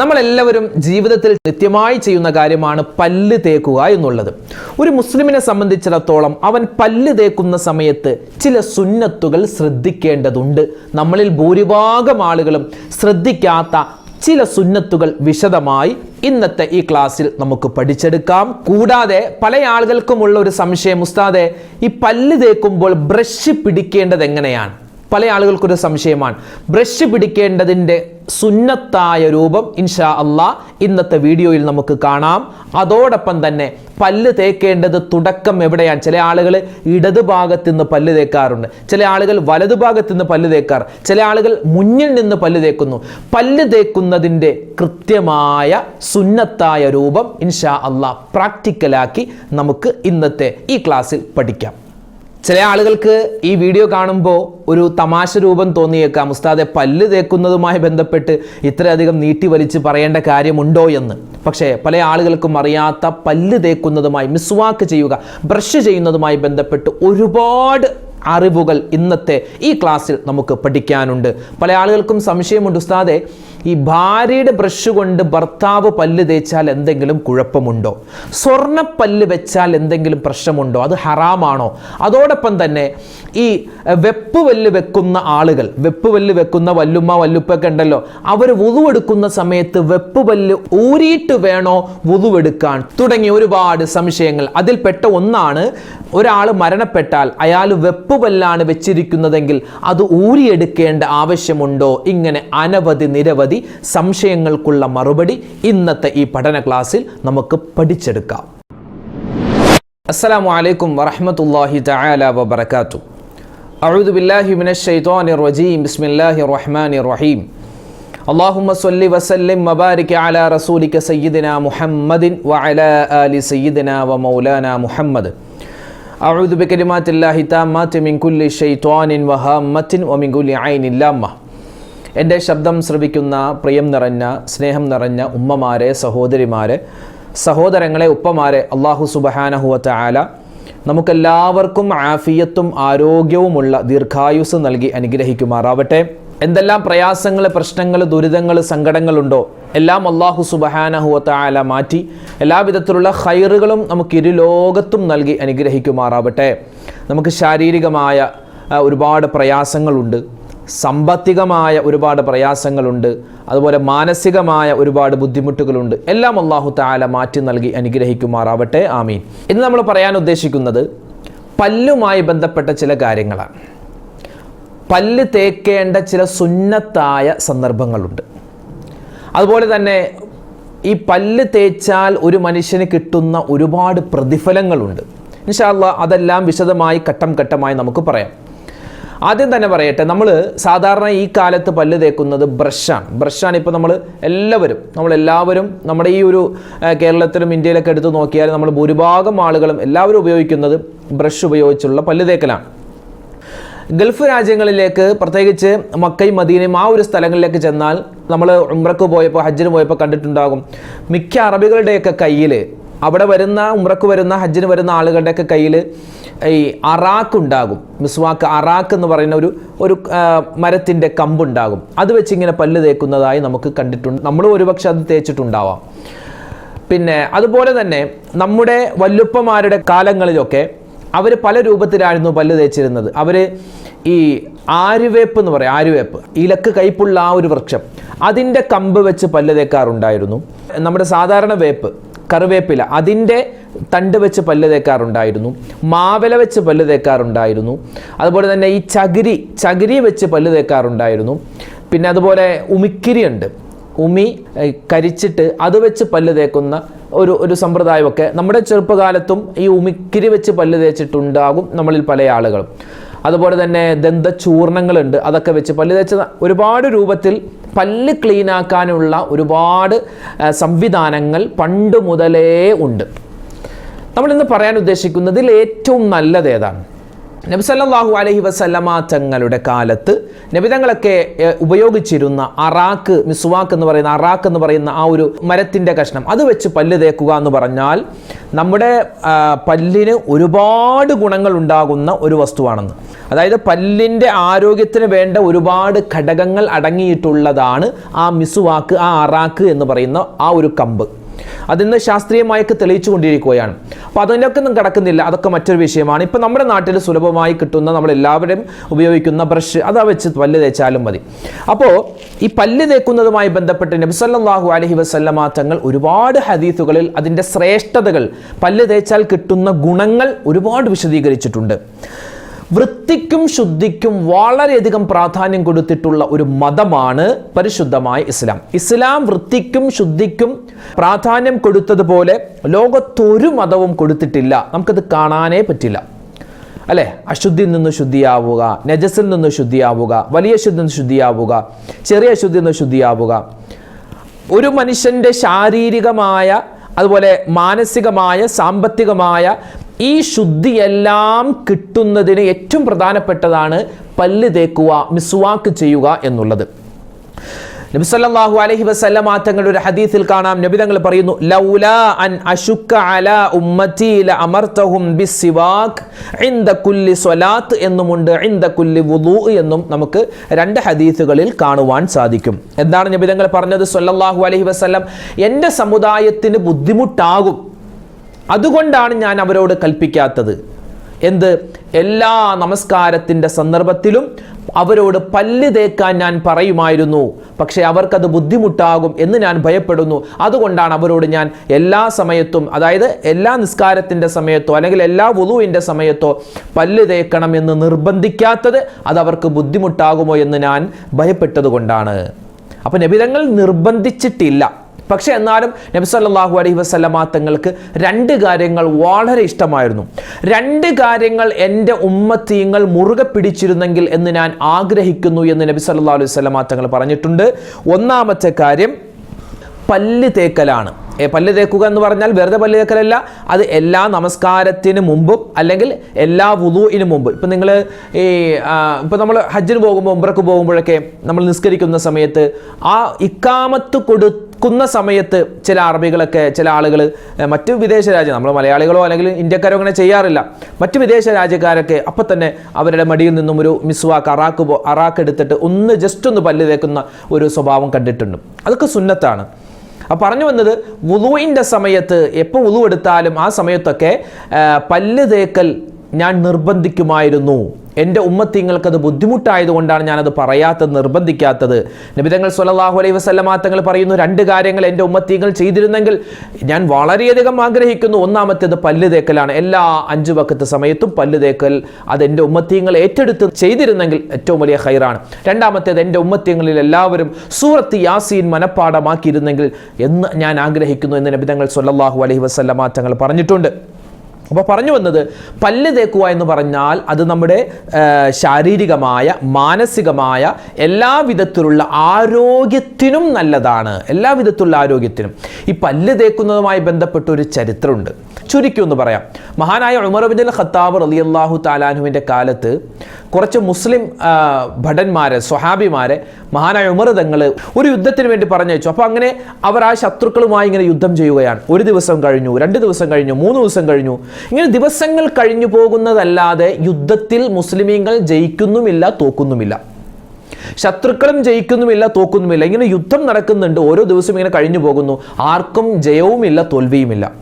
നമ്മളെല്ലാവരും ജീവിതത്തിൽ നിത്യമായി ചെയ്യുന്ന കാര്യമാണ് പല്ല് തേക്കുക എന്നുള്ളത്. ഒരു മുസ്ലിമിനെ സംബന്ധിച്ചിടത്തോളം അവൻ പല്ല് തേക്കുന്ന സമയത്ത് ചില സുന്നത്തുകൾ ശ്രദ്ധിക്കേണ്ടതുണ്ട്. നമ്മളിൽ ഭൂരിഭാഗം ആളുകളും ശ്രദ്ധിക്കാത്ത ചില സുന്നത്തുകൾ വിശദമായി ഇന്നത്തെ ഈ ക്ലാസ്സിൽ നമുക്ക് പഠിച്ചെടുക്കാം. കൂടാതെ പല ആളുകൾക്കുമുള്ള ഒരു സംശയം ഉസ്താദെ ഈ പല്ല് തേക്കുമ്പോൾ ബ്രഷ് പിടിക്കേണ്ടത് എങ്ങനെയാണ്? പല ആളുകൾക്കൊരു സംശയമാണ്. ബ്രഷ് പിടിക്കേണ്ടതിന്റെ സുന്നത്തായ രൂപം ഇൻഷാ അള്ളാ ഇന്നത്തെ വീഡിയോയിൽ നമുക്ക് കാണാം. അതോടൊപ്പം തന്നെ പല്ല് തേക്കേണ്ടത് തുടക്കം എവിടെയാണ്? ചില ആളുകൾ ഇടത് ഭാഗത്ത് നിന്ന് പല്ല് തേക്കാറുണ്ട്. ചില ആളുകൾ വലതു ഭാഗത്ത് നിന്ന് പല്ല് തേക്കാറ്. ചില ആളുകൾ മുന്നിൽ നിന്ന് പല്ല് തേക്കുന്നു. പല്ല് തേക്കുന്നതിന്റെ കൃത്യമായ സുന്നത്തായ രൂപം ഇൻഷാ അള്ളാ പ്രാക്ടിക്കലാക്കി നമുക്ക് ഇന്നത്തെ ഈ ക്ലാസ്സിൽ പഠിക്കാം. ചില ആളുകൾക്ക് ഈ വീഡിയോ കാണുമ്പോൾ ഒരു തമാശ രൂപം തോന്നിയേക്കാം. ഉസ്താദെ പല്ല് തേക്കുന്നതുമായി ബന്ധപ്പെട്ട് ഇത്രയധികം നീട്ടി വലിച്ച് പറയേണ്ട കാര്യമുണ്ടോ എന്ന്. പക്ഷേ പല ആളുകൾക്കും അറിയാത്ത പല്ല് തേക്കുന്നതുമായി മിസ്വാക്ക് ചെയ്യുക ബ്രഷ് ചെയ്യുന്നതുമായി ബന്ധപ്പെട്ട് ഒരുപാട് അറിവുകൾ ഇന്നത്തെ ഈ ക്ലാസ്സിൽ നമുക്ക് പഠിക്കാനുണ്ട്. പല ആളുകൾക്കും സംശയമുണ്ട് ഉസ്താദെ ഈ ഭാര്യയുടെ ബ്രഷ് കൊണ്ട് ഭർത്താവ് പല്ല് തേച്ചാൽ എന്തെങ്കിലും കുഴപ്പമുണ്ടോ? സ്വർണ പല്ല് വെച്ചാൽ എന്തെങ്കിലും പ്രശ്നമുണ്ടോ? അത് ഹറാമാണോ? അതോടൊപ്പം തന്നെ ഈ വെപ്പ് വല്ല് വെക്കുന്ന ആളുകൾ വെപ്പ് വല്ല് വെക്കുന്ന വല്ലുമ്മ വല്ലുപ്പൊക്കെ ഉണ്ടല്ലോ അവർ വുതുവെടുക്കുന്ന സമയത്ത് വെപ്പ് പല്ല് ഊരിയിട്ട് വേണോ വുതുവെടുക്കാൻ തുടങ്ങിയ ഒരുപാട് സംശയങ്ങൾ. അതിൽപ്പെട്ട ഒന്നാണ് ഒരാൾ മരണപ്പെട്ടാൽ അയാൾ വെപ്പ് പല്ലാണ് വെച്ചിരിക്കുന്നതെങ്കിൽ അത് ഊരിയെടുക്കേണ്ട ആവശ്യമുണ്ടോ? ഇങ്ങനെ അനവധി നിരവധി നിരവധി സംശയങ്ങൾക്കുള്ള മറുപടി ഇന്നത്തെ ഈ പഠന ക്ലാസ്സിൽ നമുക്ക് പഠിച്ചെടുക്കാം. അസ്സാം വലൈക്കും വറഹമത്തല്ലാഹി തആല വബർക്കാത്തു അഴുദു ബില്ലാഹി മിനശ് റജീം. ബിസ്മില്ലാഹിർ റഹ്മാനിർ റഹീം. അള്ളാഹുമ്മ സൊല്ലി വസല്ലിം മബാരിക് അല റസൂലിക്ക സയ്യിദിന മുഹമ്മദിൻ വ അല അലി സയ്യിദിന വ മൗലാന മുഹമ്മദ്. അഴുദു ബിക്കലിമാത്തില്ലാഹി താമാറ്റ് മിൻകുല്ലി ഷെയ്ത്വാനിൻ വഹാമത്തിൻ ഒമിൻകുല്ലി ഐനില്ലാമ്മ എന്റെ ശബ്ദം ശ്രവിക്കുന്ന പ്രിയം നിറഞ്ഞ സ്നേഹം നിറഞ്ഞ ഉമ്മമാരെ സഹോദരിമാരെ സഹോദരങ്ങളെ ഉപ്പമാരെ അള്ളാഹു സുബഹാനഹുവത്ത ആല നമുക്കെല്ലാവർക്കും ആഫിയത്തും ആരോഗ്യവുമുള്ള ദീർഘായുസ് നൽകി അനുഗ്രഹിക്കുമാറാവട്ടെ. എന്തെല്ലാം പ്രയാസങ്ങൾ പ്രശ്നങ്ങൾ ദുരിതങ്ങൾ സങ്കടങ്ങളുണ്ടോ എല്ലാം അള്ളാഹു സുബഹാനഹുവത്ത ആല മാറ്റി എല്ലാവിധത്തിലുള്ള ഹൈറുകളും നമുക്ക് ഇരുലോകത്തും നൽകി അനുഗ്രഹിക്കുമാറാവട്ടെ. നമുക്ക് ശാരീരികമായ ഒരുപാട് പ്രയാസങ്ങളുണ്ട്. സാമ്പത്തികമായ ഒരുപാട് പ്രയാസങ്ങളുണ്ട്. അതുപോലെ മാനസികമായ ഒരുപാട് ബുദ്ധിമുട്ടുകളുണ്ട്. എല്ലാം അള്ളാഹു താല മാറ്റി നൽകി അനുഗ്രഹിക്കുമാറാവട്ടെ. ആമീൻ. ഇന്ന് നമ്മൾ പറയാൻ ഉദ്ദേശിക്കുന്നത് പല്ലുമായി ബന്ധപ്പെട്ട ചില കാര്യങ്ങളാണ്. പല്ല് തേക്കേണ്ട ചില സുന്നത്തായ സന്ദർഭങ്ങളുണ്ട്. അതുപോലെ തന്നെ ഈ പല്ല് തേച്ചാൽ ഒരു മനുഷ്യന് കിട്ടുന്ന ഒരുപാട് പ്രതിഫലങ്ങളുണ്ട്. ഇൻഷാല്ല അതെല്ലാം വിശദമായി ഘട്ടം ഘട്ടമായി നമുക്ക് പറയാം. ആദ്യം തന്നെ പറയട്ടെ നമ്മൾ സാധാരണ ഈ കാലത്ത് പല്ല് തേക്കുന്നത് ബ്രഷാണ്. ബ്രഷാണ് ഇപ്പോൾ നമ്മൾ എല്ലാവരും നമ്മളെല്ലാവരും നമ്മുടെ ഈ ഒരു കേരളത്തിലും ഇന്ത്യയിലൊക്കെ എടുത്ത് നോക്കിയാൽ നമ്മൾ ഭൂരിഭാഗം ആളുകളും എല്ലാവരും ഉപയോഗിക്കുന്നത് ബ്രഷ് ഉപയോഗിച്ചുള്ള പല്ല് തേക്കലാണ്. ഗൾഫ് രാജ്യങ്ങളിലേക്ക് പ്രത്യേകിച്ച് മക്കയും മദീനയും ആ ഒരു സ്ഥലങ്ങളിലേക്ക് ചെന്നാൽ നമ്മൾ ഉംറക്ക് പോയപ്പോൾ ഹജ്ജിന് പോയപ്പോൾ കണ്ടിട്ടുണ്ടാകും മിക്ക അറബികളുടെയൊക്കെ കയ്യിൽ അവിടെ വരുന്ന ഉമ്രക്ക് വരുന്ന ഹജ്ജിന് വരുന്ന ആളുകളുടെയൊക്കെ കയ്യിൽ ഈ അറാക്ക് ഉണ്ടാകും. മിസ്വാക്ക് അറാക്ക് എന്ന് പറയുന്ന ഒരു ഒരു മരത്തിന്റെ കമ്പുണ്ടാകും. അത് വെച്ച് ഇങ്ങനെ പല്ല് തേക്കുന്നതായി നമുക്ക് കണ്ടിട്ടുണ്ട്. നമ്മൾ ഒരുപക്ഷെ അത് തേച്ചിട്ടുണ്ടാവാം. പിന്നെ അതുപോലെ തന്നെ നമ്മുടെ വല്ലുപ്പമാരുടെ കാലങ്ങളിലൊക്കെ അവർ പല രൂപത്തിലായിരുന്നു പല്ല് തേച്ചിരുന്നത്. അവർ ഈ ആരുവേപ്പ് എന്ന് പറയും ആരുവേപ്പ് ഇലക്ക് കയ്പുള്ള ആ ഒരു വൃക്ഷം. അതിന്റെ കമ്പ് വെച്ച് പല്ല് തേക്കാറുണ്ടായിരുന്നു. നമ്മുടെ സാധാരണ വേപ്പ്. കറിവേപ്പില. അതിന്റെ തണ്ട് വെച്ച് പല്ല് തേക്കാറുണ്ടായിരുന്നു. മാവില വെച്ച് പല്ല് തേക്കാറുണ്ടായിരുന്നു. അതുപോലെ തന്നെ ഈ ചകിരി ചകിരി വെച്ച് പല്ല് തേക്കാറുണ്ടായിരുന്നു. പിന്നെ അതുപോലെ ഉമിക്കിരിയുണ്ട് ഉമി കരിച്ചിട്ട് അത് വെച്ച് പല്ല് തേക്കുന്ന ഒരു ഒരു സമ്പ്രദായമൊക്കെ നമ്മുടെ ചെറുപ്പകാലത്തും ഈ ഉമിക്കിരി വെച്ച് പല്ല് തേച്ചിട്ടുണ്ടാകും നമ്മളിൽ പല ആളുകളും. അതുപോലെ തന്നെ ദന്തചൂർണങ്ങളുണ്ട്. അതൊക്കെ വെച്ച് പല്ല് തേച്ച ഒരുപാട് രൂപത്തിൽ പല്ല് ക്ലീനാക്കാനുള്ള ഒരുപാട് സംവിധാനങ്ങൾ പണ്ട് മുതലേ ഉണ്ട്. നമ്മൾ ഇന്ന് പറയാൻ ഉദ്ദേശിക്കുന്നതിൽ ഏറ്റവും നല്ലത് ഏതാണ്? നബിസല്ലാഹു അലഹി വസല്ലമ തങ്ങളുടെ കാലത്ത് നബിതങ്ങളൊക്കെ ഉപയോഗിച്ചിരുന്ന അറാക്ക് മിസ്വാക്ക് എന്ന് പറയുന്ന അറാക്ക് എന്ന് പറയുന്ന ആ ഒരു മരത്തിന്റെ കഷ്ണം. അത് വെച്ച് പല്ല് തേക്കുക എന്ന് പറഞ്ഞാൽ നമ്മുടെ പല്ലിന് ഒരുപാട് ഗുണങ്ങൾ ഉണ്ടാകുന്ന ഒരു വസ്തുവാണെന്ന്. അതായത് പല്ലിന്റെ ആരോഗ്യത്തിന് വേണ്ട ഒരുപാട് ഘടകങ്ങൾ അടങ്ങിയിട്ടുള്ളതാണ് ആ മിസുവാക്ക് ആ അറാക്ക് എന്ന് പറയുന്ന ആ ഒരു കമ്പ്. അതിന്ന് ശാസ്ത്രീയമായൊക്കെ തെളിയിച്ചു കൊണ്ടിരിക്കുകയാണ് അപ്പോൾ അതിനൊക്കെ ഒന്നും കിടക്കുന്നില്ല. അതൊക്കെ മറ്റൊരു വിഷയമാണ്. ഇപ്പം നമ്മുടെ നാട്ടിൽ സുലഭമായി കിട്ടുന്ന നമ്മൾ എല്ലാവരും ഉപയോഗിക്കുന്ന ബ്രഷ് അതാ വെച്ച് പല്ല് തേച്ചാലും മതി. അപ്പോൾ ഈ പല്ല് തേക്കുന്നതുമായി ബന്ധപ്പെട്ട് നബിസല്ലാഹു അലഹി വസല്ലമ തങ്ങൾ ഒരുപാട് ഹദീസുകളിൽ അതിന്റെ ശ്രേഷ്ഠതകൾ പല്ല് തേച്ചാൽ കിട്ടുന്ന ഗുണങ്ങൾ ഒരുപാട് വിശദീകരിച്ചിട്ടുണ്ട്. വൃത്തിക്കും ശുദ്ധിക്കും വളരെയധികം പ്രാധാന്യം കൊടുത്തിട്ടുള്ള ഒരു മതമാണ് പരിശുദ്ധമായ ഇസ്ലാം. ഇസ്ലാം വൃത്തിക്കും ശുദ്ധിക്കും പ്രാധാന്യം കൊടുത്തതുപോലെ ലോകത്തൊരു മതവും കൊടുത്തിട്ടില്ല. നമുക്കത് കാണാനേ പറ്റില്ല. അല്ലേ? അശുദ്ധിയിൽ നിന്ന് ശുദ്ധിയാവുക നജസിൽ നിന്ന് ശുദ്ധിയാവുക വലിയ ശുദ്ധിയിൽ നിന്ന് ശുദ്ധിയാവുക ചെറിയ അശുദ്ധിയിൽ നിന്ന് ശുദ്ധിയാവുക. ഒരു മനുഷ്യന്റെ ശാരീരികമായ അതുപോലെ മാനസികമായ സാമ്പത്തികമായ ഈ ശുദ്ധിയെല്ലാം കിട്ടുന്നതിന് ഏറ്റവും പ്രധാനപ്പെട്ടതാണ് പല്ല് തേക്കുക മിസ്വാക്ക് ചെയ്യുക എന്നുള്ളത്. നബി സല്ലല്ലാഹു അലൈഹി തങ്ങളുടെ ഒരു ഹദീസിൽ കാണാം. നബി തങ്ങൾ പറയുന്നു ലൗലാ അൻ അശുക്ക അലാ ഉമ്മത്തി ല അമർത്തഹും ബിസ്സിവാക് ഇൻദ കുല്ലി സ്വലാത്ത് എന്നുമുണ്ട്. ഇൻദ കുല്ലി വുദു എന്നും നമുക്ക് രണ്ട് ഹദീസുകളിൽ കാണുവാൻ സാധിക്കും. എന്താണ് നബി തങ്ങൾ പറഞ്ഞത്? സല്ലല്ലാഹു അലൈഹി വസല്ലം എന്റെ സമുദായത്തിന് ബുദ്ധിമുട്ടാകും അതുകൊണ്ടാണ് ഞാൻ അവരോട് കൽപ്പിക്കാത്തത്. എന്ത്? എല്ലാ നമസ്കാരത്തിന്റെ സന്ദർഭത്തിലും അവരോട് പല്ല് തേക്കാൻ ഞാൻ പറയുമായിരുന്നു. പക്ഷേ അവർക്കത് ബുദ്ധിമുട്ടാകും എന്ന് ഞാൻ ഭയപ്പെടുന്നു. അതുകൊണ്ടാണ് അവരോട് ഞാൻ എല്ലാ സമയത്തും അതായത് എല്ലാ നിസ്കാരത്തിന്റെ സമയത്തോ അല്ലെങ്കിൽ എല്ലാ വുളുവിന്റെ സമയത്തോ പല്ല് തേക്കണം എന്ന് നിർബന്ധിക്കാത്തത് അത് അവർക്ക് ബുദ്ധിമുട്ടാകുമോ എന്ന് ഞാൻ ഭയപ്പെട്ടത് കൊണ്ടാണ് അപ്പോൾ നബിതങ്ങൾ നിർബന്ധിച്ചിട്ടില്ല. പക്ഷെ എന്നാലും നബി സല്ലല്ലാഹു അലൈഹി വസല്ലമ തങ്ങൾക്ക് രണ്ട് കാര്യങ്ങൾ വളരെ ഇഷ്ടമായിരുന്നു. രണ്ട് കാര്യങ്ങൾ എന്റെ ഉമ്മത്തീങ്ങൾ മുറുകെ പിടിച്ചിരുന്നെങ്കിൽ എന്ന് ഞാൻ ആഗ്രഹിക്കുന്നു എന്ന് നബി സല്ലല്ലാഹു അലൈഹി വസല്ലമ തങ്ങൾ പറഞ്ഞിട്ടുണ്ട്. ഒന്നാമത്തെ കാര്യം പല്ല് തേക്കലാണ്. പല്ല് തേക്കുക എന്ന് പറഞ്ഞാൽ വെറുതെ പല്ല് തേക്കലല്ല. അത് എല്ലാ നമസ്കാരത്തിന് മുമ്പും അല്ലെങ്കിൽ എല്ലാ വുളുവിന് മുമ്പ്. ഇപ്പം നിങ്ങൾ ഈ ഇപ്പം നമ്മൾ ഹജ്ജിന് പോകുമ്പോൾ ഉംറക്ക് പോകുമ്പോഴൊക്കെ നമ്മൾ നിസ്കരിക്കുന്ന സമയത്ത് ആ ഇക്കാമത്ത് കൊടുക്കുന്ന സമയത്ത് ചില അറബികളൊക്കെ ചില ആളുകൾ മറ്റു വിദേശ രാജ്യം നമ്മൾ മലയാളികളോ അല്ലെങ്കിൽ ഇന്ത്യക്കാരോ അങ്ങനെ ചെയ്യാറില്ല. മറ്റു വിദേശ രാജ്യക്കാരൊക്കെ അപ്പം തന്നെ അവരുടെ മടിയിൽ നിന്നും ഒരു മിസ്വാക്ക് അറാക്ക് പോ അറാക്ക് എടുത്തിട്ട് ഒന്ന് ജസ്റ്റ് ഒന്ന് പല്ല് തേക്കുന്ന ഒരു സ്വഭാവം കണ്ടിട്ടുണ്ട്. അതൊക്കെ സുന്നത്താണ്. അപ്പം പറഞ്ഞു വന്നത് വുളുവിന്റെ സമയത്ത് എപ്പോൾ വുളു എടുത്താലും ആ സമയത്തൊക്കെ പല്ല് തേക്കൽ ഞാൻ നിർബന്ധിക്കുമായിരുന്നു. എന്റെ ഉമ്മത്തിങ്ങൾക്കത് ബുദ്ധിമുട്ടായതുകൊണ്ടാണ് ഞാനത് പറയാത്തത് നിർബന്ധിക്കാത്തത്. നബിതങ്ങൾ സ്വല്ലല്ലാഹു അലൈഹി വസല്ലമ തങ്ങൾ പറയുന്നു രണ്ട് കാര്യങ്ങൾ എന്റെ ഉമ്മത്തിങ്ങൾ ചെയ്തിരുന്നെങ്കിൽ ഞാൻ വളരെയധികം ആഗ്രഹിക്കുന്നു. ഒന്നാമത്തേത് പല്ല് തേക്കലാണ്. എല്ലാ അഞ്ച് വക്കത്ത് സമയത്തും പല്ല് തേക്കൽ അത് എന്റെ ഉമ്മത്തിങ്ങൾ ഏറ്റെടുത്ത് ചെയ്തിരുന്നെങ്കിൽ ഏറ്റവും വലിയ ഹൈറാണ് രണ്ടാമത്തേത് എന്റെ ഉമ്മത്തിങ്ങളിൽ എല്ലാവരും സൂറത്ത് യാസീൻ മനപ്പാടമാക്കിയിരുന്നെങ്കിൽ എന്ന് ഞാൻ ആഗ്രഹിക്കുന്നു എന്ന് നബിതങ്ങൾ സ്വല്ലല്ലാഹു അലൈഹി വസല്ലമ തങ്ങൾ പറഞ്ഞിട്ടുണ്ട്. അപ്പോൾ പറഞ്ഞു വന്നത് പല്ല് തേക്കുക എന്ന് പറഞ്ഞാൽ അത് നമ്മുടെ ശാരീരികമായ മാനസികമായ എല്ലാ വിധത്തിലുള്ള ആരോഗ്യത്തിനും നല്ലതാണ്. എല്ലാ വിധത്തിലുള്ള ആരോഗ്യത്തിനും. ഈ പല്ല് തേക്കുന്നതുമായി ബന്ധപ്പെട്ട ഒരു ചരിത്രമുണ്ട്. ചുരുക്കി ഒന്ന് പറയാം. മഹാനായ ഉമർബിൻ ഖത്താബ് ഖത്താബ് അള്ളാഹു താലാനുവിന്റെ കാലത്ത് കുറച്ച് മുസ്ലിം ഭടന്മാരെ സ്വഹാബിമാരെ മഹാനായ ഉമർ തങ്ങൾ ഒരു യുദ്ധത്തിന് വേണ്ടി പറഞ്ഞയച്ചു. അപ്പോൾ അങ്ങനെ അവർ ആ ശത്രുക്കളുമായി ഇങ്ങനെ യുദ്ധം ചെയ്യുകയാണ്. ഒരു ദിവസം കഴിഞ്ഞു രണ്ട് ദിവസം കഴിഞ്ഞു മൂന്ന് ദിവസം കഴിഞ്ഞു. ഇങ്ങനെ ദിവസങ്ങൾ കഴിഞ്ഞു പോകുന്നതല്ലാതെ യുദ്ധത്തിൽ മുസ്ലിമീങ്ങൾ ജയിക്കുന്നുമില്ല തോക്കുന്നുമില്ല. ശത്രുക്കളും ജയിക്കുന്നുമില്ല തോക്കുന്നുമില്ല. ഇങ്ങനെ യുദ്ധം നടക്കുന്നുണ്ട് ഓരോ ദിവസവും ഇങ്ങനെ കഴിഞ്ഞു പോകുന്നു. ആർക്കും ജയവുമില്ല തോൽവിയുമില്ല.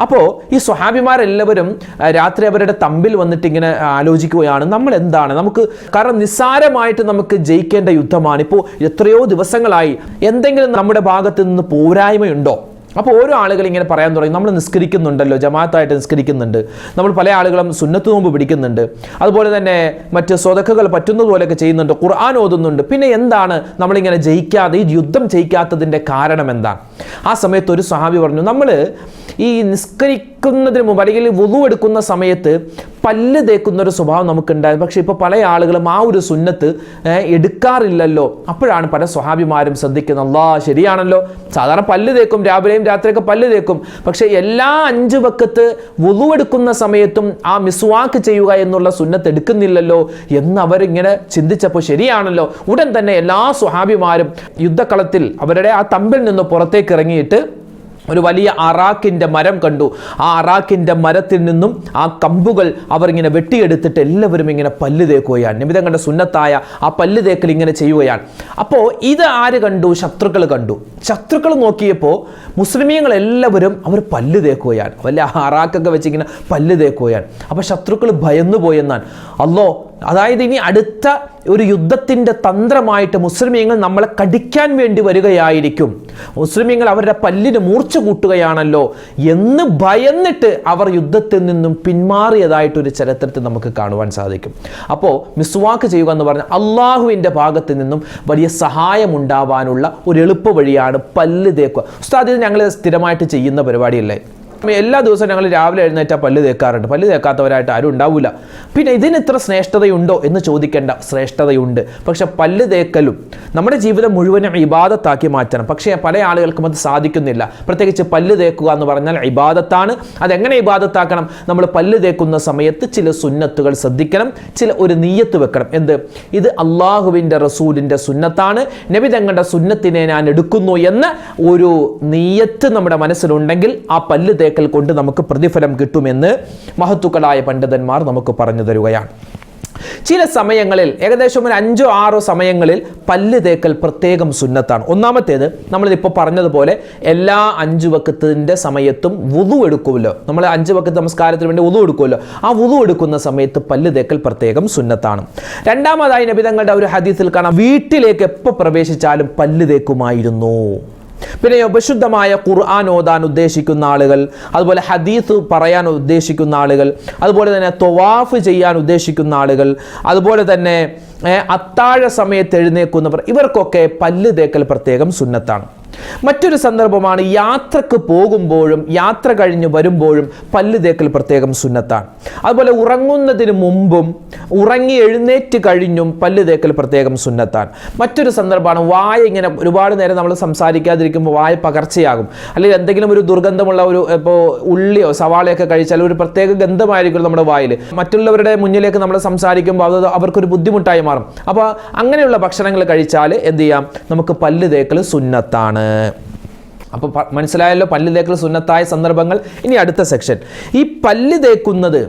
അപ്പോൾ ഈ സ്വഹാബിമാരെല്ലാവരും രാത്രി അവരുടെ തമ്പിൽ വന്നിട്ട് ഇങ്ങനെ ആലോചിക്കുകയാണ് നമ്മൾ എന്താണ് നമുക്ക് കാരണം നിസ്സാരമായിട്ട് നമുക്ക് ജയിക്കേണ്ട യുദ്ധമാണ്. ഇപ്പോൾ എത്രയോ ദിവസങ്ങളായി. എന്തെങ്കിലും നമ്മുടെ ഭാഗത്ത് നിന്ന് പോരായ്മയുണ്ടോ? അപ്പോൾ ഓരോ ആളുകൾ ഇങ്ങനെ പറയാൻ തുടങ്ങി. നമ്മൾ നിസ്കരിക്കുന്നുണ്ടല്ലോ ജമാഅത്തായിട്ട് നിസ്കരിക്കുന്നുണ്ട്. നമ്മൾ പല ആളുകളും സുന്നത്ത് നോമ്പ് പിടിക്കുന്നുണ്ട്. അതുപോലെ തന്നെ മറ്റ് സ്വതക്കുകൾ പറ്റുന്നതുപോലെയൊക്കെ ചെയ്യുന്നുണ്ട്. ഖുർആൻ ഓതുന്നുണ്ട്. പിന്നെ എന്താണ് നമ്മളിങ്ങനെ ജയിക്കാതെ ഈ യുദ്ധം ജയിക്കാത്തതിന്റെ കാരണം എന്താണ്? ആ സമയത്ത് ഒരു സഹാബി പറഞ്ഞു നമ്മൾ ഈ നിസ്കരിക്കുന്നതിന് മുമ്പ് അല്ലെങ്കിൽ വുളു എടുക്കുന്ന സമയത്ത് പല്ല് തേക്കുന്ന ഒരു സ്വഭാവം നമുക്കുണ്ടായിരുന്നു. പക്ഷേ ഇപ്പോൾ പല ആളുകളും ആ ഒരു സുന്നത്ത് എടുക്കാറില്ലല്ലോ. അപ്പോഴാണ് പല സ്വഹാബിമാരും ശ്രദ്ധിക്കുന്നത്. അല്ലാ ശരിയാണല്ലോ. സാധാരണ പല്ല് തേക്കും രാവിലെയും രാത്രിയൊക്കെ പല്ല് തേക്കും. പക്ഷേ എല്ലാ അഞ്ച് വക്കത്ത് വുളുവെടുക്കുന്ന സമയത്തും ആ മിസ്വാക്ക് ചെയ്യുക എന്നുള്ള സുന്നത്ത് എടുക്കുന്നില്ലല്ലോ എന്ന് അവരിങ്ങനെ ചിന്തിച്ചപ്പോൾ ശരിയാണല്ലോ. ഉടൻ തന്നെ എല്ലാ സ്വഹാബിമാരും യുദ്ധക്കളത്തിൽ അവരുടെ ആ തമ്പിൽ നിന്ന് പുറത്തേക്ക് ഇറങ്ങിയിട്ട് ഒരു വലിയ അറാക്കിന്റെ മരം കണ്ടു. ആ അറാക്കിന്റെ മരത്തിൽ നിന്നും ആ കമ്പുകൾ അവർ ഇങ്ങനെ വെട്ടിയെടുത്തിട്ട് എല്ലാവരും ഇങ്ങനെ പല്ല് തേക്കുകയാണ്. നിമിതങ്ങളുടെ സുന്നത്തായ ആ പല്ല് തേക്കൽ ഇങ്ങനെ ചെയ്യുകയാണ്. അപ്പോൾ ഇത് ആര് കണ്ടു? ശത്രുക്കൾ കണ്ടു. ശത്രുക്കൾ നോക്കിയപ്പോൾ മുസ്ലിമീങ്ങൾ എല്ലാവരും അവർ പല്ല് തേക്കുകയാണ്. വല്ല ഹറാക്കൊക്കെ വെച്ചിങ്ങനെ പല്ല് തേക്കുകയാണ്. അപ്പോൾ ശത്രുക്കൾ ഭയന്നു പോയെന്നാൽ അല്ലോ അതായത് ഇനി അടുത്ത ഒരു യുദ്ധത്തിന്റെ തന്ത്രമായിട്ട് മുസ്ലിമീങ്ങൾ നമ്മളെ കടിക്കാൻ വേണ്ടി വരികയായിരിക്കും. മുസ്ലിമീങ്ങൾ അവരുടെ പല്ലിന് മൂർച്ച കൂട്ടുകയാണല്ലോ എന്ന് ഭയന്നിട്ട് അവർ യുദ്ധത്തിൽ നിന്നും പിന്മാറിയതായിട്ടൊരു ചരിത്രത്തിൽ നമുക്ക് കാണുവാൻ സാധിക്കും. അപ്പോൾ മിസ്വാക്ക് ചെയ്യുക എന്ന് പറഞ്ഞാൽ അള്ളാഹുവിന്റെ ഭാഗത്ത് നിന്നും വലിയ സഹായമുണ്ടാവാനുള്ള ഒരു എളുപ്പ വഴിയാണ് പല്ല് തേക്കുക. ഉസ്താദ് ഞങ്ങൾ സ്ഥിരമായിട്ട് ചെയ്യുന്ന പരിപാടിയല്ലേ? എല്ലാ ദിവസവും ഞങ്ങൾ രാവിലെ എഴുന്നേറ്റാൽ പല്ല് തേക്കാറുണ്ട്. പല്ല് തേക്കാത്തവരായിട്ട് ആരും ഉണ്ടാവില്ല പിന്നെ ഇതിന് ഇത്ര ശ്രേഷ്ഠതയുണ്ടോ എന്ന് ചോദിക്കേണ്ട ശ്രേഷ്ഠതയുണ്ട്. പക്ഷെ പല്ല് തേക്കലും നമ്മുടെ ജീവിതം മുഴുവനും ഇബാദത്താക്കി മാറ്റണം. പക്ഷേ പല ആളുകൾക്കും അത് സാധിക്കുന്നില്ല. പ്രത്യേകിച്ച് പല്ല് തേക്കുക എന്ന് പറഞ്ഞാൽ ഇബാദത്താണ്. അതെങ്ങനെ ഇബാദത്താക്കണം? നമ്മൾ പല്ല് തേക്കുന്ന സമയത്ത് ചില സുന്നത്തുകൾ ശ്രദ്ധിക്കണം. ചില ഒരു നീയത്ത് വെക്കണം. എന്ത്? ഇത് അള്ളാഹുവിന്റെ റസൂലിന്റെ സുന്നത്താണ്. നബി തങ്ങളുടെ സുന്നത്തിനെ ഞാൻ എടുക്കുന്നു എന്ന് ഒരു നീയത്ത് നമ്മുടെ മനസ്സിലുണ്ടെങ്കിൽ ആ പല്ല് തേക്കൽ കൊണ്ട് നമുക്ക് പ്രതിഫലം കിട്ടുമെന്ന് മഹത്തുക്കളായ പണ്ഡിതന്മാർ നമുക്ക് പറഞ്ഞു തരുകയാണ്. ചില സമയങ്ങളിൽ ഏകദേശം ഒരു അഞ്ചോ ആറോ സമയങ്ങളിൽ പല്ല് തേക്കൽ പ്രത്യേകം സുന്നത്താണ്. ഒന്നാമത്തേത് നമ്മളിപ്പോൾ പറഞ്ഞതുപോലെ എല്ലാ അഞ്ച് വക്കത്തിന്റെ സമയത്തും വുതു എടുക്കുമല്ലോ. നമ്മൾ അഞ്ച് വക്കത്ത് നമസ്കാരത്തിന് വേണ്ടി വുതു എടുക്കുമല്ലോ. ആ വുതു എടുക്കുന്ന സമയത്ത് പല്ല് തേക്കൽ പ്രത്യേകം സുന്നത്താണ്. രണ്ടാമതായി നബിതങ്ങളുടെ ഒരു ഹദീസിൽ കാണാം വീട്ടിലേക്ക് എപ്പോൾ പ്രവേശിച്ചാലും പല്ല് തേക്കുമായിരുന്നു. പിന്നെ ഉപശുദ്ധമായ ഖുർആൻ ഓതാൻ ഉദ്ദേശിക്കുന്ന ആളുകൾ അതുപോലെ ഹദീസ് പറയാൻ ഉദ്ദേശിക്കുന്ന ആളുകൾ അതുപോലെ തന്നെ തൊവാഫ് ചെയ്യാൻ ഉദ്ദേശിക്കുന്ന ആളുകൾ അതുപോലെ തന്നെ അത്താഴ സമയത്ത് എഴുന്നേക്കുന്നവർ ഇവർക്കൊക്കെ പല്ല് തേക്കൽ പ്രത്യേകം സുന്നത്താണ്. മറ്റൊരു സന്ദർഭമാണ് യാത്രയ്ക്ക് പോകുമ്പോഴും യാത്ര കഴിഞ്ഞ് വരുമ്പോഴും പല്ല് തേക്കൽ പ്രത്യേകം സുന്നത്താണ്. അതുപോലെ ഉറങ്ങുന്നതിന് മുമ്പും ഉറങ്ങി എഴുന്നേറ്റ് കഴിഞ്ഞും പല്ല് തേക്കൽ പ്രത്യേകം സുന്നത്താണ്. മറ്റൊരു സന്ദർഭമാണ് വായ ഇങ്ങനെ ഒരുപാട് നേരം നമ്മൾ സംസാരിക്കാതിരിക്കുമ്പോൾ വായ പകർച്ചയാകും. അല്ലെങ്കിൽ എന്തെങ്കിലും ഒരു ദുർഗന്ധമുള്ള ഒരു ഇപ്പോൾ ഉള്ളിയോ സവാളയൊക്കെ കഴിച്ചാൽ ഒരു പ്രത്യേക ഗന്ധമായിരിക്കും നമ്മുടെ വായിൽ. മറ്റുള്ളവരുടെ മുന്നിലേക്ക് നമ്മൾ സംസാരിക്കുമ്പോൾ അത് അവർക്കൊരു ബുദ്ധിമുട്ടായി മാറും. അപ്പോൾ അങ്ങനെയുള്ള ഭക്ഷണങ്ങൾ കഴിച്ചാൽ എന്ത് ചെയ്യാം? നമുക്ക് പല്ല് തേക്കൽ സുന്നത്താണ്. അപ്പോൾ മനസ്സിലായല്ലോ പല്ല് തേക്കൽ സുന്നത്തായ സന്ദർഭങ്ങൾ. ഇനി അടുത്ത സെക്ഷൻ ഈ പല്ല് തേക്കുന്നത്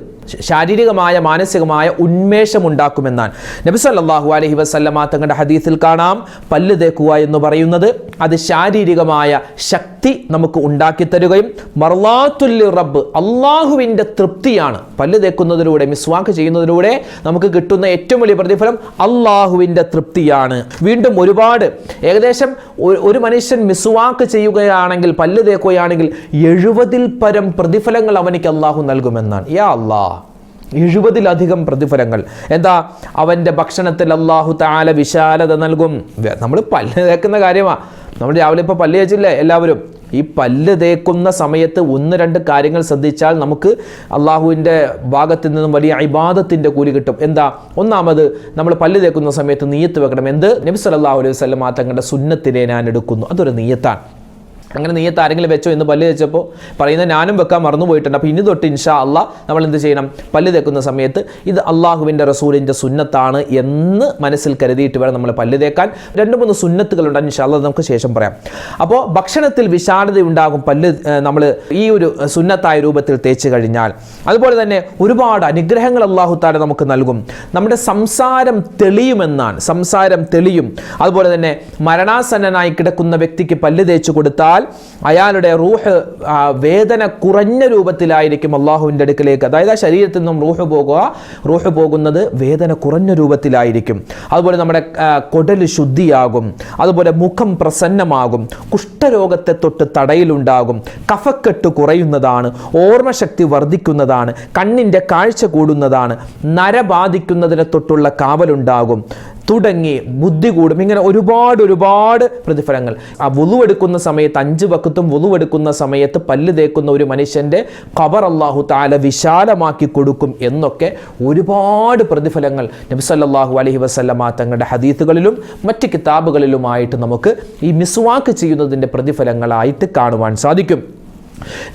ശാരീരികമായ മാനസികമായ ഉന്മേഷം ഉണ്ടാക്കുമെന്നാണ് നബി സല്ലല്ലാഹു അലഹി വസല്ലമ തങ്ങളുടെ ഹദീസിൽ കാണാം. പല്ല് തേക്കുക എന്ന് പറയുന്നത് അത് ശാരീരികമായ ശക്തി നമുക്ക് ഉണ്ടാക്കി തരുകയും മർലാത്തുല്ലി റബ്ബ് അള്ളാഹുവിന്റെ തൃപ്തിയാണ്. പല്ല് തേക്കുന്നതിലൂടെ മിസ്വാക്ക് ചെയ്യുന്നതിലൂടെ നമുക്ക് കിട്ടുന്ന ഏറ്റവും വലിയ പ്രതിഫലം അള്ളാഹുവിന്റെ തൃപ്തിയാണ്. വീണ്ടും ഒരുപാട് ഏകദേശം ഒരു മനുഷ്യൻ മിസ്വാക്ക് ചെയ്യുകയാണെങ്കിൽ പല്ല് തേക്കുകയാണെങ്കിൽ എഴുപതിൽ പരം പ്രതിഫലങ്ങൾ അവനിക്ക് അള്ളാഹു നൽകുമെന്നാണ്. യാ അള്ളാഹ് എഴുപതിലധികം പ്രതിഫലങ്ങൾ. എന്താ? അവന്റെ ഭക്ഷണത്തിൽ അള്ളാഹു താല വിശാലത നൽകും. നമ്മൾ പല്ല് തേക്കുന്ന കാര്യമാണ് നമ്മൾ രാവിലെ ഇപ്പോൾ പല്ല് തേച്ചില്ലേ എല്ലാവരും? ഈ പല്ല് തേക്കുന്ന സമയത്ത് ഒന്ന് രണ്ട് കാര്യങ്ങൾ ശ്രദ്ധിച്ചാൽ നമുക്ക് അള്ളാഹുവിന്റെ ഭാഗത്തു നിന്നും വലിയ ഇബാദത്തിന്റെ കൂലി കിട്ടും. എന്താ? ഒന്നാമത് നമ്മൾ പല്ല് തേക്കുന്ന സമയത്ത് നീയത്ത് വെക്കണം. എന്ത്? നബിസ് സല്ലല്ലാഹു അലൈഹി വസല്ലം തങ്ങളുടെ സുന്നത്തിനെ ഞാൻ എടുക്കുന്നു. അതൊരു നീയത്താണ്. അങ്ങനെ നീയത്ത് ആരെങ്കിലും വെച്ചോ എന്ന് പല്ല് തേച്ചപ്പോൾ പറയുന്ന ഞാനും വെക്കാൻ മറന്നു പോയിട്ടുണ്ട് അപ്പോൾ ഇനി തൊട്ട് ഇൻഷാ അല്ല നമ്മൾ എന്ത് ചെയ്യണം? പല്ല് തേക്കുന്ന സമയത്ത് ഇത് അള്ളാഹുവിന്റെ റസൂലിന്റെ സുന്നത്താണ് എന്ന് മനസ്സിൽ കരുതിയിട്ട് വേണം നമ്മൾ പല്ല് തേക്കാൻ. രണ്ട് മൂന്ന് സുന്നത്തുകളുണ്ട്. ഇൻഷാ അല്ല നമുക്ക് ശേഷം പറയാം. അപ്പോൾ ഭക്ഷണത്തിൽ വിശാലത ഉണ്ടാകും പല്ല് നമ്മൾ ഈ ഒരു സുന്നത്തായ രൂപത്തിൽ തേച്ച് കഴിഞ്ഞാൽ. അതുപോലെ തന്നെ ഒരുപാട് അനുഗ്രഹങ്ങൾ അള്ളാഹു താര നമുക്ക് നൽകും. നമ്മുടെ സംസാരം തെളിയുമെന്നാണ്. സംസാരം തെളിയും. അതുപോലെ തന്നെ മരണാസന്നനായി കിടക്കുന്ന വ്യക്തിക്ക് പല്ല് തേച്ച് കൊടുത്താൽ അയാളുടെ റൂഹ് വേദന കുറഞ്ഞ രൂപത്തിലായിരിക്കും അള്ളാഹുവിന്റെ അടുക്കലേക്ക്. അതായത് ആ ശരീരത്തിൽ നിന്നും റൂഹ് പോകുക റൂഹ് പോകുന്നത് വേദന കുറഞ്ഞ രൂപത്തിലായിരിക്കും. അതുപോലെ നമ്മുടെ കൊടൽ ശുദ്ധിയാകും. അതുപോലെ മുഖം പ്രസന്നമാകും. കുഷ്ഠരോഗത്തെ തൊട്ട് തടയിലുണ്ടാകും. കഫക്കെട്ട് കുറയുന്നതാണ്. ഓർമ്മശക്തി വർദ്ധിക്കുന്നതാണ്. കണ്ണിന്റെ കാഴ്ച കൂടുന്നതാണ്. നര ബാധിക്കുന്നതിനെ തൊട്ടുള്ള കാവലുണ്ടാകും. തുടങ്ങി ബുദ്ധി കൂടും. ഇങ്ങനെ ഒരുപാട് ഒരുപാട് പ്രതിഫലങ്ങൾ. ആ വുളുവെടുക്കുന്ന സമയത്ത് അഞ്ച് വക്കത്തും വുളുവെടുക്കുന്ന സമയത്ത് പല്ല് തേക്കുന്ന ഒരു മനുഷ്യന്റെ ഖബർ അള്ളാഹു താല വിശാലമാക്കി കൊടുക്കും എന്നൊക്കെ ഒരുപാട് പ്രതിഫലങ്ങൾ നബിസല്ലാഹു അലഹി വസ്ലമ തങ്ങളുടെ ഹദീത്തുകളിലും മറ്റ് കിതാബുകളിലുമായിട്ട് നമുക്ക് ഈ മിസ്വാക്ക് ചെയ്യുന്നതിന്റെ പ്രതിഫലങ്ങളായിട്ട് കാണുവാൻ സാധിക്കും.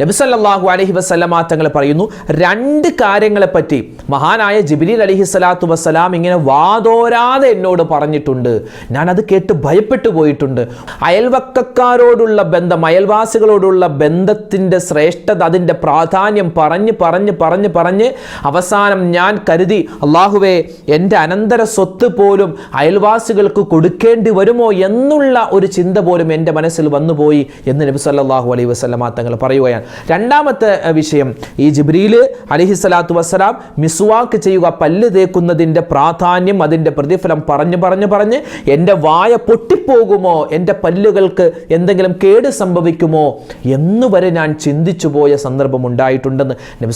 നബിസല്ലാഹു അലഹി വസ്ലമ തങ്ങൾ പറയുന്നു രണ്ട് കാര്യങ്ങളെപ്പറ്റി മഹാനായ ജിബിലി അലഹി സ്വലാത്തു വസ്സലാം ഇങ്ങനെ വാതോരാതെ എന്നോട് പറഞ്ഞിട്ടുണ്ട്. ഞാൻ അത് കേട്ട് ഭയപ്പെട്ടു പോയിട്ടുണ്ട്. അയൽവക്കക്കാരോടുള്ള ബന്ധം അയൽവാസികളോടുള്ള ബന്ധത്തിന്റെ ശ്രേഷ്ഠത അതിന്റെ പ്രാധാന്യം പറഞ്ഞ് പറഞ്ഞ് പറഞ്ഞ് പറഞ്ഞ് അവസാനം ഞാൻ കരുതി അള്ളാഹുവേ എന്റെ അനന്തര സ്വത്ത് പോലും അയൽവാസികൾക്ക് കൊടുക്കേണ്ടി വരുമോ എന്നുള്ള ഒരു ചിന്ത പോലും എന്റെ മനസ്സിൽ വന്നുപോയി എന്ന് നബി സല്ലാഹു അലൈഹി വസ്ലമ തങ്ങൾ പറയുകയാണ്. രണ്ടാമത്തെ വിഷയം ഈ ജിബ്രീൽ അലിഹിസ്സലാത്തു വസ്സലാം മിസ്വാക്ക് ചെയ്യുക പല്ല് തേക്കുന്നതിന്റെ പ്രാധാന്യം അതിന്റെ പ്രതിഫലം പറഞ്ഞു പറഞ്ഞു പറഞ്ഞ് എന്റെ വായ പൊട്ടിപ്പോകുമോ? എന്റെ പല്ലുകൾക്ക് എന്തെങ്കിലും കേട് സംഭവിക്കുമോ? എന്ന് വരെ ഞാൻ ചിന്തിച്ചു പോയ സന്ദർഭം ഉണ്ടായിട്ടുണ്ടെന്ന് നബി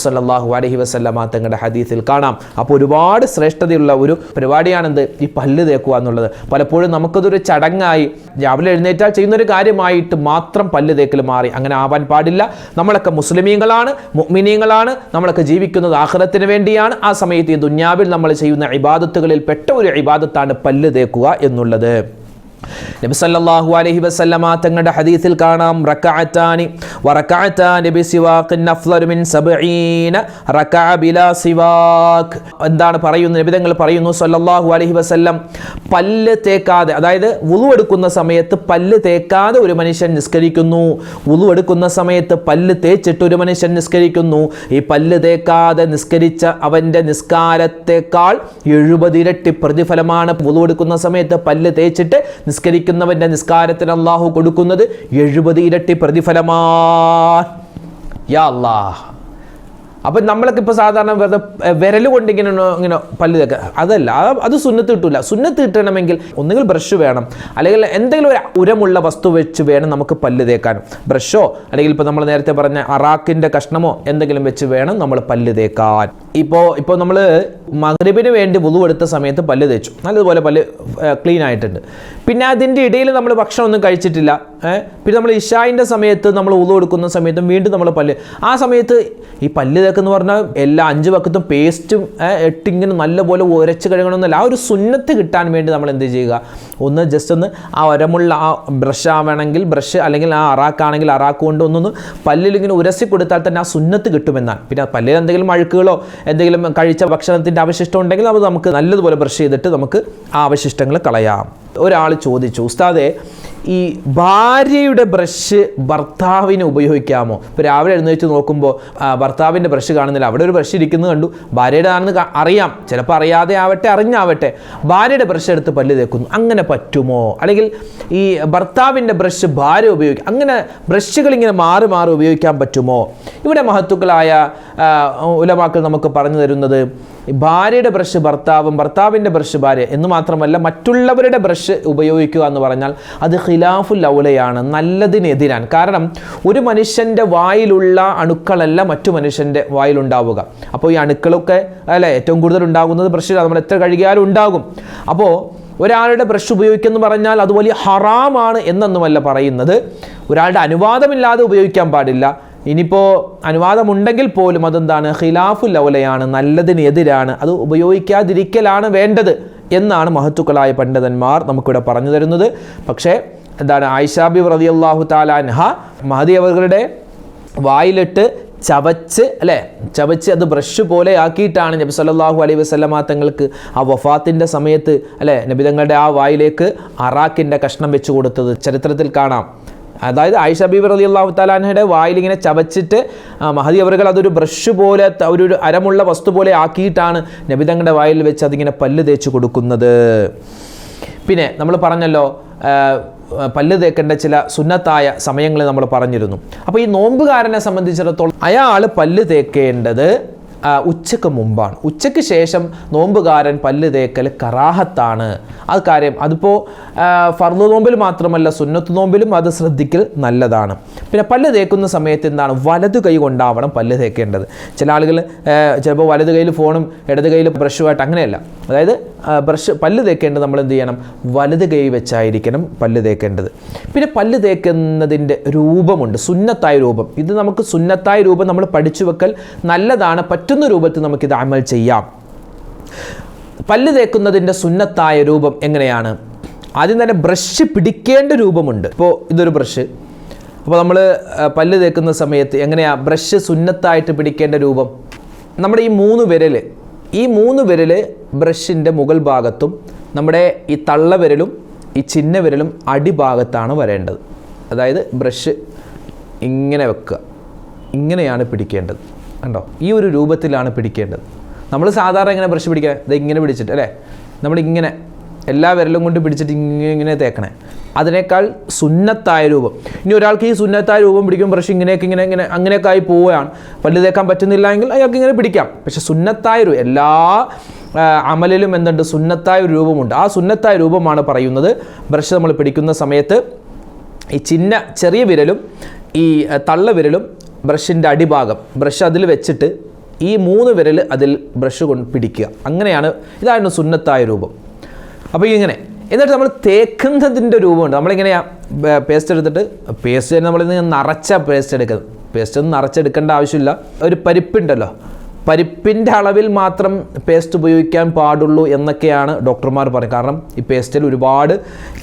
അലഹി വസല്ലമ തങ്ങളുടെ ഹദീസിൽ കാണാം. അപ്പോൾ ഒരുപാട് ശ്രേഷ്ഠതയുള്ള ഒരു പരിപാടിയാണെന്ത് ഈ പല്ല് തേക്കുക എന്നുള്ളത്. പലപ്പോഴും നമുക്കതൊരു ചടങ്ങായി രാവിലെ എഴുന്നേറ്റാൽ ചെയ്യുന്നൊരു കാര്യമായിട്ട് മാത്രം പല്ല് തേക്കൽ മാറി. അങ്ങനെ ആവാൻ പാടില്ല. നമ്മളൊക്കെ മുസ്ലിമീങ്ങളാണ് മുഅ്മിനീങ്ങളാണ് നമ്മളൊക്കെ ജീവിക്കുന്നത് ആഖിറത്തിന് വേണ്ടിയാണ്. ആ സമയത്ത് ഈ ദുന്യാവിൽ നമ്മൾ ചെയ്യുന്ന ഇബാദത്തുകളിൽ പെട്ട ഒരു ഇബാദത്താണ് പല്ല് തേക്കുക എന്നുള്ളത്. നബി സല്ലല്ലാഹു അലൈഹി വസല്ലമ തങ്ങളുടെ ഹദീസിൽ കാണാം സിവാഖ്. എന്താണ് പറയുന്നത് നബിതങ്ങൾ പറയുന്നു സല്ലല്ലാഹു അലൈഹി വസല്ലം പല്ല് തേക്കാതെ അതായത് വുളു എടുക്കുന്ന സമയത്ത് പല്ല് തേക്കാതെ ഒരു മനുഷ്യൻ നിസ്കരിക്കുന്നു. വുളു എടുക്കുന്ന സമയത്ത് പല്ല് തേച്ചിട്ട് ഒരു മനുഷ്യൻ നിസ്കരിക്കുന്നു. ഈ പല്ല് തേക്കാതെ നിസ്കരിച്ച അവന്റെ നിസ്കാരത്തെക്കാൾ എഴുപത് ഇരട്ടി പ്രതിഫലമാണ് വുളു എടുക്കുന്ന സമയത്ത് പല്ല് തേച്ചിട്ട് നിസ്കരിക്കുന്നവന്റെ നിസ്കാരത്തിന് അള്ളാഹു കൊടുക്കുന്നത് എഴുപത് ഇരട്ടി പ്രതിഫലമാ യാ അല്ലാഹ്. അപ്പം നമ്മളൊക്കെ ഇപ്പോൾ സാധാരണ വെറുതെ വിരൽ കൊണ്ട് ഇങ്ങനെ ഇങ്ങനെ പല്ല് തേക്കുക അതല്ല അത് സുന്നത്ത് കിട്ടൂല. സുന്നത്ത് കിട്ടണമെങ്കിൽ ഒന്നുകിൽ ബ്രഷ് വേണം. അല്ലെങ്കിൽ എന്തെങ്കിലും ഒരു ഉരമുള്ള വസ്തു വെച്ച് വേണം നമുക്ക് പല്ല് തേക്കാൻ. ബ്രഷോ അല്ലെങ്കിൽ ഇപ്പോൾ നമ്മൾ നേരത്തെ പറഞ്ഞ അറാക്കിന്റെ കഷ്ണമോ എന്തെങ്കിലും വെച്ച് വേണം നമ്മൾ പല്ല് തേക്കാൻ. ഇപ്പോൾ ഇപ്പോൾ നമ്മൾ മകരബിന് വേണ്ടി എടുത്ത സമയത്ത് പല്ല് തേച്ചു. നല്ലതുപോലെ പല്ല് ക്ലീൻ ആയിട്ടുണ്ട്. പിന്നെ അതിന്റെ ഇടയിൽ നമ്മൾ ഭക്ഷണം ഒന്നും കഴിച്ചിട്ടില്ല? പിന്നെ നമ്മൾ ഇഷായിന്റെ സമയത്ത് നമ്മൾ ഉളു കൊടുക്കുന്ന സമയത്തും വീണ്ടും നമ്മൾ പല്ല്. ആ സമയത്ത് ഈ പല്ല് തേക്കെന്ന് പറഞ്ഞാൽ എല്ലാ അഞ്ച് പക്കത്തും പേസ്റ്റും എട്ടിങ്ങനെ നല്ലപോലെ ഉരച്ച് കഴുകണമെന്നല്ല. ആ ഒരു സുന്നത്ത് കിട്ടാൻ വേണ്ടി നമ്മൾ എന്ത് ചെയ്യുക? ഒന്ന് ജസ്റ്റ് ഒന്ന് ആ ഒരമുള്ള ആ ബ്രഷ് ആവണമെങ്കിൽ ബ്രഷ് അല്ലെങ്കിൽ ആ അറാക്കാണെങ്കിൽ അറാക്ക് കൊണ്ട് ഒന്നൊന്ന് പല്ലിൽ ഇങ്ങനെ ഉരസി കൊടുത്താൽ തന്നെ ആ സുന്നത്ത് കിട്ടുമെന്നാണ്. പിന്നെ പല്ലിൽ എന്തെങ്കിലും അഴുക്കുകളോ എന്തെങ്കിലും കഴിച്ച ഭക്ഷണത്തിന്റെ അവശിഷ്ടം ഉണ്ടെങ്കിൽ അത് നമുക്ക് നല്ലതുപോലെ ബ്രഷ് ചെയ്തിട്ട് നമുക്ക് ആ അവശിഷ്ടങ്ങൾ കളയാം. ഒരാൾ ചോദിച്ചു ഉസ്താദെ ഈ ഭാര്യയുടെ ബ്രഷ് ഭർത്താവിന് ഉപയോഗിക്കാമോ? ഇപ്പോൾ രാവിലെ എഴുന്നേറ്റ് നോക്കുമ്പോൾ ഭർത്താവിന്റെ ബ്രഷ് കാണുന്നില്ല. അവിടെ ഒരു ബ്രഷ് ഇരിക്കുന്നത് കണ്ടു. ഭാര്യയുടെ ആണെന്ന് അറിയാം. ചിലപ്പോൾ അറിയാതെ ആവട്ടെ അറിഞ്ഞാവട്ടെ. ഭാര്യയുടെ ബ്രഷ് എടുത്ത് പല്ല് തേക്കുന്നു. അങ്ങനെ പറ്റുമോ? അല്ലെങ്കിൽ ഈ ഭർത്താവിന്റെ ബ്രഷ് ഭാര്യ ഉപയോഗിക്കും അങ്ങനെ ബ്രഷുകൾ ഇങ്ങനെ മാറി മാറി ഉപയോഗിക്കാൻ പറ്റുമോ? ഇവിടെ മഹത്തുക്കളായ ഉലമാക്കൾ നമുക്ക് പറഞ്ഞു തരുന്നത് ഭാര്യയുടെ ബ്രഷ് ഭർത്താവും ഭർത്താവിന്റെ ബ്രഷ് ഭാര്യ എന്ന് മാത്രമല്ല മറ്റുള്ളവരുടെ ബ്രഷ് ഉപയോഗിക്കുക എന്ന് പറഞ്ഞാൽ അത് ഖിലാഫുൽ ലൗലയാണ് നല്ലതിനെതിരാണ് കാരണം ഒരു മനുഷ്യന്റെ വായിലുള്ള അണുക്കളല്ല മറ്റു മനുഷ്യന്റെ വായിലുണ്ടാവുക. അപ്പോൾ ഈ അണുക്കളൊക്കെ അല്ലേ ഏറ്റവും കൂടുതൽ ഉണ്ടാകുന്നത് ബ്രഷ് നമ്മൾ എത്ര കഴുകിയാലും ഉണ്ടാകും. അപ്പോൾ ഒരാളുടെ ബ്രഷ് ഉപയോഗിക്കുമെന്ന് പറഞ്ഞാൽ അത് വലിയ ഹറാമാണ് എന്നൊന്നുമല്ല പറയുന്നത്. ഒരാളുടെ അനുവാദമില്ലാതെ ഉപയോഗിക്കാൻ പാടില്ല. ഇനിയിപ്പോൾ അനുവാദമുണ്ടെങ്കിൽ പോലും അതെന്താണ്? ഖിലാഫു ലൗലയാണ് നല്ലതിനെതിരാണ് അത് ഉപയോഗിക്കാതിരിക്കലാണ് വേണ്ടത് എന്നാണ് മഹത്തുക്കളായ പണ്ഡിതന്മാർ നമുക്കിവിടെ പറഞ്ഞു തരുന്നത്. പക്ഷേ എന്താണ് ആയിഷാബി റളിയല്ലാഹു താലാൻഹ മഹദി അവരുടെ വായിലിട്ട് ചവച്ച് അല്ലേ? ചവച്ച് അത് ബ്രഷ് പോലെ ആക്കിയിട്ടാണ് നബി സല്ലാഹു അലൈഹി വസല്ലമ തങ്ങൾക്ക് ആ വഫാത്തിന്റെ സമയത്ത് അല്ലേ? നബി തങ്ങളുടെ ആ വായിലേക്ക് അറാക്കിന്റെ കഷ്ണം വെച്ച് കൊടുത്തത്. ചരിത്രത്തിൽ കാണാം. അതായത് ആയിഷ ബീബർ അലി അള്ളാഹു താലാൻഹയുടെ വായിൽ ഇങ്ങനെ ചവച്ചിട്ട് മഹദി അവറുകൾ അതൊരു ബ്രഷ് പോലെ ഒരു അരമുള്ള വസ്തു പോലെ ആക്കിയിട്ടാണ് നബി തങ്ങളുടെ വായിൽ വെച്ച് അതിങ്ങനെ പല്ല് തേച്ച് കൊടുക്കുന്നത്. പിന്നെ നമ്മൾ പറഞ്ഞല്ലോ പല്ല് തേക്കേണ്ട ചില സുന്നത്തായ സമയങ്ങൾ നമ്മൾ പറഞ്ഞിരുന്നു. അപ്പോൾ ഈ നോമ്പുകാരനെ സംബന്ധിച്ചിടത്തോളം അയാൾ പല്ല് തേക്കേണ്ടത് ഉച്ചയ്ക്ക് മുമ്പാണ്. ഉച്ചയ്ക്ക് ശേഷം നോമ്പുകാരൻ പല്ല് തേക്കൽ കറാഹത്താണ്. അത് കാര്യം അതിപ്പോൾ ഫർദ് നോമ്പിൽ മാത്രമല്ല സുന്നത്ത് നോമ്പിലും അത് ശ്രദ്ധിക്കൽ നല്ലതാണ്. പിന്നെ പല്ല് തേക്കുന്ന സമയത്ത് എന്താണ്? വലതു കൈ കൊണ്ടാവണം പല്ല് തേക്കേണ്ടത്. ചില ആളുകൾ ചിലപ്പോൾ വലതു കയ്യിൽ ഫോണും ഇടത് കയ്യിൽ ബ്രഷുമായിട്ട് അങ്ങനെയല്ല. അതായത് ബ്രഷ് പല്ല് തേക്കേണ്ടത് നമ്മൾ എന്ത് ചെയ്യണം? വലത് കൈ വെച്ചായിരിക്കണം പല്ല് തേക്കേണ്ടത്. പിന്നെ പല്ല് തേക്കുന്നതിന്റെ രൂപമുണ്ട്. സുന്നത്തായ രൂപം. ഇത് നമുക്ക് സുന്നത്തായ രൂപം നമ്മൾ പഠിച്ചു വെക്കൽ നല്ലതാണ്. പറ്റുന്ന രൂപത്തിൽ നമുക്കിത് അമൽ ചെയ്യാം. പല്ല് തേക്കുന്നതിന്റെ സുന്നത്തായ രൂപം എങ്ങനെയാണ്? ആദ്യം തന്നെ ബ്രഷ് പിടിക്കേണ്ട രൂപമുണ്ട്. ഇപ്പോൾ ഇതൊരു ബ്രഷ്. അപ്പോൾ നമ്മൾ പല്ല് തേക്കുന്ന സമയത്ത് എങ്ങനെയാണ് ബ്രഷ് സുന്നത്തായിട്ട് പിടിക്കേണ്ട രൂപം? നമ്മുടെ ഈ മൂന്ന് വിരൽ ഈ മൂന്ന് വിരൽ ബ്രഷിന്റെ മുകൾ ഭാഗത്തും നമ്മുടെ ഈ തള്ള വിരലും ഈ ചിന്ന വിരലും അടിഭാഗത്താണ് വരേണ്ടത്. അതായത് ബ്രഷ് ഇങ്ങനെ വെക്കുക. ഇങ്ങനെയാണ് പിടിക്കേണ്ടത്. കണ്ടോ? ഈ ഒരു രൂപത്തിലാണ് പിടിക്കേണ്ടത്. നമ്മൾ സാധാരണ ഇങ്ങനെ ബ്രഷ് പിടിക്കുക ഇത് ഇങ്ങനെ പിടിച്ചിട്ട് അല്ലേ? നമ്മളിങ്ങനെ എല്ലാ വിരലും കൊണ്ട് പിടിച്ചിട്ട് ഇങ്ങനെ ഇങ്ങനെ തേക്കണേ. അതിനേക്കാൾ സുന്നത്തായ രൂപം. ഇനി ഒരാൾക്ക് ഈ സുന്നത്തായ രൂപം പിടിക്കും ബ്രഷ് ഇങ്ങനെയൊക്കെ ഇങ്ങനെ ഇങ്ങനെ അങ്ങനെയൊക്കെ ആയി പോവുകയാണ്. പല്ല് തേക്കാൻ പറ്റുന്നില്ല എങ്കിൽ അയാൾക്ക് ഇങ്ങനെ പിടിക്കാം. പക്ഷെ സുന്നത്തായ രൂപം എല്ലാ അമലിലും എന്തുണ്ട്? സുന്നത്തായ ഒരു രൂപമുണ്ട്. ആ സുന്നത്തായ രൂപമാണ് പറയുന്നത്. ബ്രഷ് നമ്മൾ പിടിക്കുന്ന സമയത്ത് ഈ ചിന്ന ചെറിയ വിരലും ഈ തള്ള വിരലും ബ്രഷിന്റെ അടിഭാഗം ബ്രഷ് അതിൽ വെച്ചിട്ട് ഈ മൂന്ന് വിരൽ അതിൽ ബ്രഷ് കൊണ്ട് പിടിക്കുക. അങ്ങനെയാണ് ഇതായിരുന്നു സുന്നത്തായ രൂപം. അപ്പോൾ ഇങ്ങനെ എന്നിട്ട് നമ്മൾ തേക്കുന്നതിന്റെ രൂപമുണ്ട്. നമ്മളിങ്ങനെയാണ് പേസ്റ്റ് എടുത്തിട്ട് പേസ്റ്റ് തന്നെ നമ്മളിന്ന് നിറച്ച പേസ്റ്റ് എടുക്കുന്നത്. പേസ്റ്റ് ഒന്നും നിറച്ചെടുക്കേണ്ട ആവശ്യമില്ല. ഒരു പരിപ്പുണ്ടല്ലോ. പരിപ്പിന്റെ അളവിൽ മാത്രം പേസ്റ്റ് ഉപയോഗിക്കാൻ പാടുള്ളൂ എന്നൊക്കെയാണ് ഡോക്ടർമാർ പറയുന്നത്. കാരണം ഈ പേസ്റ്റിൽ ഒരുപാട്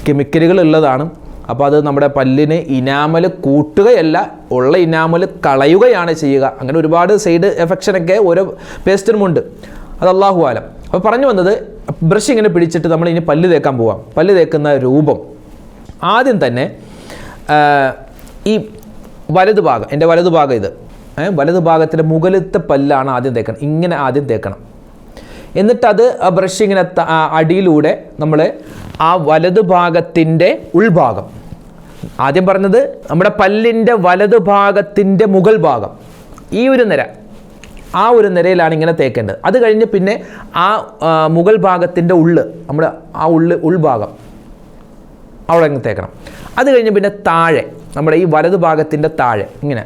കെമിക്കലുകൾ ഉള്ളതാണ്. അപ്പോൾ അത് നമ്മുടെ പല്ലിന് ഇനാമൽ കൂട്ടുകയല്ല ഉള്ള ഇനാമൽ കളയുകയാണ് ചെയ്യുക. അങ്ങനെ ഒരുപാട് സൈഡ് എഫക്ഷനൊക്കെ ഓരോ പേസ്റ്റിനുമുണ്ട് അത് അള്ളാഹു ആലം. അപ്പോൾ പറഞ്ഞു വന്നത് ബ്രഷ് ഇങ്ങനെ പിടിച്ചിട്ട് നമ്മൾ ഇനി പല്ല് തേക്കാൻ പോവാം. പല്ല് തേക്കുന്ന രൂപം. ആദ്യം തന്നെ ഈ വലതുഭാഗം എന്റെ വലതുഭാഗം ഇത് വലതുഭാഗത്തിന്റെ മുകളിലത്തെ പല്ലാണ് ആദ്യം തേക്കണം. ഇങ്ങനെ ആദ്യം തേക്കണം. എന്നിട്ട് അത് ബ്രഷ് ഇങ്ങനെ അടിയിലൂടെ നമ്മൾ ആ വലത് ഭാഗത്തിന്റെ ഉൾഭാഗം. ആദ്യം പറഞ്ഞത് നമ്മുടെ പല്ലിന്റെ വലത് ഭാഗത്തിന്റെ മുകൾ ഭാഗം. ഈ ഒരു നിര. ആ ഒരു നിരയിലാണ് ഇങ്ങനെ തേക്കേണ്ടത്. അത് കഴിഞ്ഞ് പിന്നെ ആ ആ, മുകൾ ഭാഗത്തിന്റെ ഉള്ള് നമ്മുടെ ആ ഉള്ള് ഉൾഭാഗം അവിടെ അങ്ങ് തേക്കണം. അത് കഴിഞ്ഞ് പിന്നെ താഴെ നമ്മുടെ ഈ വലത് ഭാഗത്തിന്റെ താഴെ ഇങ്ങനെ.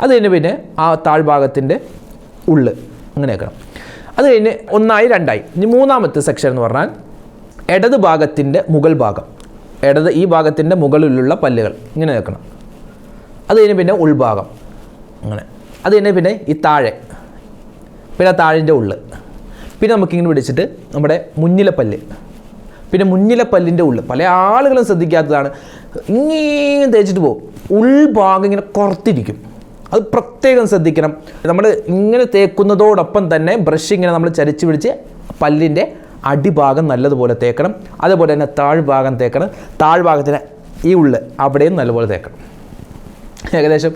അത് കഴിഞ്ഞ് പിന്നെ ആ താഴ്ഭാഗത്തിന്റെ ഉള്ള് അങ്ങനെ വെക്കണം. അത് കഴിഞ്ഞ് ഒന്നായി രണ്ടായി. ഇനി മൂന്നാമത്തെ സെക്ഷൻ എന്ന് പറഞ്ഞാൽ ഇടത് ഭാഗത്തിന്റെ മുകൾ ഭാഗം. ഇടത് ഈ ഭാഗത്തിന്റെ മുകളിലുള്ള പല്ലുകൾ. ഇങ്ങനെ നിൽക്കണം അത് കഴിഞ്ഞ് പിന്നെ ഉൾഭാഗം. അങ്ങനെ. അത് കഴിഞ്ഞ് പിന്നെ ഈ താഴെ. പിന്നെ താഴിന്റെ ഉള്ള്. പിന്നെ നമുക്കിങ്ങനെ പിടിച്ചിട്ട് നമ്മുടെ മുന്നിലെ പല്ല്. പിന്നെ മുന്നിലെ പല്ലിന്റെ ഉള്ള്. പല ആളുകളും ശ്രദ്ധിക്കാത്തതാണ്. ഇങ്ങനെ തേച്ചിട്ട് പോകും ഉൾഭാഗം ഇങ്ങനെ കുറത്തിരിക്കും അത് പ്രത്യേകം ശ്രദ്ധിക്കണം. നമ്മൾ ഇങ്ങനെ തേക്കുന്നതോടൊപ്പം തന്നെ ബ്രഷ് ഇങ്ങനെ നമ്മൾ ചരിച്ച് പിടിച്ച് പല്ലിന്റെ അടിഭാഗം നല്ലതുപോലെ തേക്കണം. അതുപോലെ തന്നെ താഴ്ഭാഗം തേക്കണം. താഴ്ഭാഗത്തിന് ഈ ഉള്ള് അവിടെയും നല്ലപോലെ തേക്കണം. ഏകദേശം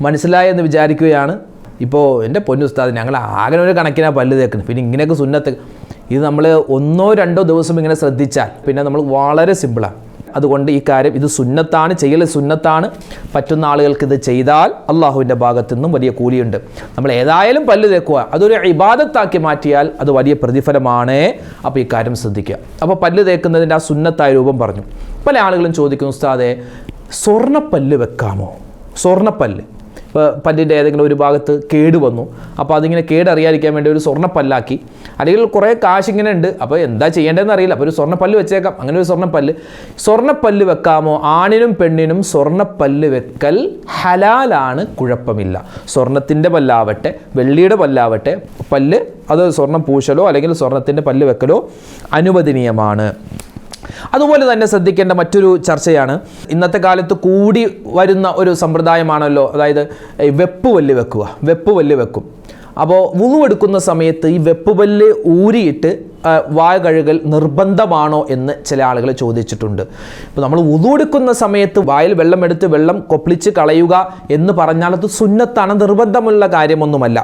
മനസ്സിലായെന്ന് വിചാരിക്കുകയാണ്. ഇപ്പോൾ എന്റെ പൊന്നുസ്താദ് ഞങ്ങൾ ആകെ ഒരു കണക്കിനാ പല്ല് തേക്കുന്നത്. പിന്നെ ഇങ്ങനെയൊക്കെ സുന്നത്ത് ഇത് നമ്മൾ ഒന്നോ രണ്ടോ ദിവസം ഇങ്ങനെ ശ്രദ്ധിച്ചാൽ പിന്നെ നമ്മൾ വളരെ സിമ്പിളാണ് അതുകൊണ്ട് ഈ കാര്യം ഇത് സുന്നത്താണ് ചെയ്യൽ സുന്നത്താണ്. പറ്റുന്ന ആളുകൾക്ക് ഇത് ചെയ്താൽ അള്ളാഹുവിന്റെ ഭാഗത്തു നിന്നും വലിയ കൂലിയുണ്ട്. നമ്മൾ ഏതായാലും പല്ല് തേക്കുക. അതൊരു ഇബാദത്താക്കി മാറ്റിയാൽ അത് വലിയ പ്രതിഫലമാണ്. അപ്പോൾ ഈ കാര്യം ശ്രദ്ധിക്കുക. അപ്പോൾ പല്ല് തേക്കുന്നതിന്റെ ആ സുന്നത്തായ രൂപം പറഞ്ഞു. പല ആളുകളും ചോദിക്കുന്നു ഉസ്താദെ സ്വർണപ്പല്ല് വെക്കാമോ? സ്വർണപ്പല്ല്. പല്ലിന്റെ ഏതെങ്കിലും ഒരു ഭാഗത്ത് കേട് വന്നു. അപ്പോൾ അതിങ്ങനെ കേടറിയാതിരിക്കാൻ വേണ്ടി ഒരു സ്വർണപ്പല്ലാക്കി. അല്ലെങ്കിൽ കുറേ കാശ് ഇങ്ങനെ ഉണ്ട്. അപ്പോൾ എന്താ ചെയ്യേണ്ടതെന്ന് അറിയില്ല. അപ്പോൾ ഒരു സ്വർണപ്പല്ല് വെച്ചേക്കാം. അങ്ങനെ ഒരു സ്വർണപ്പല്ല്. സ്വർണപ്പല്ല് വെക്കാമോ? ആണിനും പെണ്ണിനും സ്വർണപ്പല്ല് വെക്കൽ ഹലാലാണ് കുഴപ്പമില്ല. സ്വർണത്തിന്റെ പല്ലാവട്ടെ വെള്ളിയുടെ പല്ലാവട്ടെ പല്ല് അത് സ്വർണം പൂശലോ അല്ലെങ്കിൽ സ്വർണത്തിന്റെ പല്ല് വെക്കലോ അനുവദനീയമാണ്. അതുപോലെ തന്നെ ശ്രദ്ധിക്കേണ്ട മറ്റൊരു ചർച്ചയാണ്. ഇന്നത്തെ കാലത്ത് കൂടി വരുന്ന ഒരു സമ്പ്രദായമാണല്ലോ അതായത് വെപ്പ് വല്ല് വെക്കുക വെപ്പ് വല്ല് വെക്കും. അപ്പോൾ എടുക്കുന്ന സമയത്ത് ഈ വെപ്പ് വല്ല് ഊരിയിട്ട് വായ കഴുകൽ നിർബന്ധമാണോ എന്ന് ചില ആളുകൾ ചോദിച്ചിട്ടുണ്ട്. ഇപ്പോൾ നമ്മൾ ഉതുവെടുക്കുന്ന സമയത്ത് വായിൽ വെള്ളം എടുത്ത് വെള്ളം കൊപ്പിളിച്ച് കളയുക എന്ന് പറഞ്ഞാൽ അത് സുന്നത്താണ് നിർബന്ധമുള്ള കാര്യമൊന്നുമല്ല.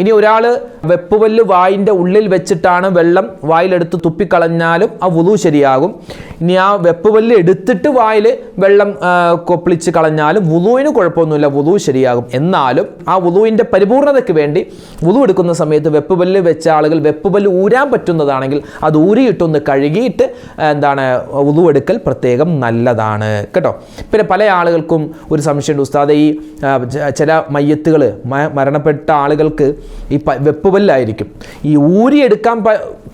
ഇനി ഒരാൾ വെപ്പുപല്ല് വായിന്റെ ഉള്ളിൽ വെച്ചിട്ടാണ് വെള്ളം വായിലെടുത്ത് തുപ്പിക്കളഞ്ഞാലും ആ വുതു ശരിയാകും. ഇനി ആ വെപ്പുപല്ല് എടുത്തിട്ട് വായിൽ വെള്ളം കൊപ്പിളിച്ച് കളഞ്ഞാലും വുതുവിന് കുഴപ്പമൊന്നുമില്ല വുതു ശരിയാകും. എന്നാലും ആ വുതുവിന്റെ പരിപൂർണതയ്ക്ക് വേണ്ടി വുതു എടുക്കുന്ന സമയത്ത് വെപ്പുപല്ല് വെച്ച ആളുകൾ വെപ്പുപല്ല് ഊരാൻ പറ്റുന്നതാണെങ്കിൽ അത് ഊരിയിട്ടൊന്ന് കഴുകിയിട്ട് എന്താണ് വുതു എടുക്കൽ പ്രത്യേകം നല്ലതാണ്. കേട്ടോ? പിന്നെ പല ആളുകൾക്കും ഒരു സംശയമുണ്ട്. ഉസ്താദ് ഈ ചില മയ്യത്തുകൾ മരണപ്പെട്ട ആളുകൾക്ക് ഈ പ- വെപ്പുപല്ലായിരിക്കും ഈ ഊരിയെടുക്കാൻ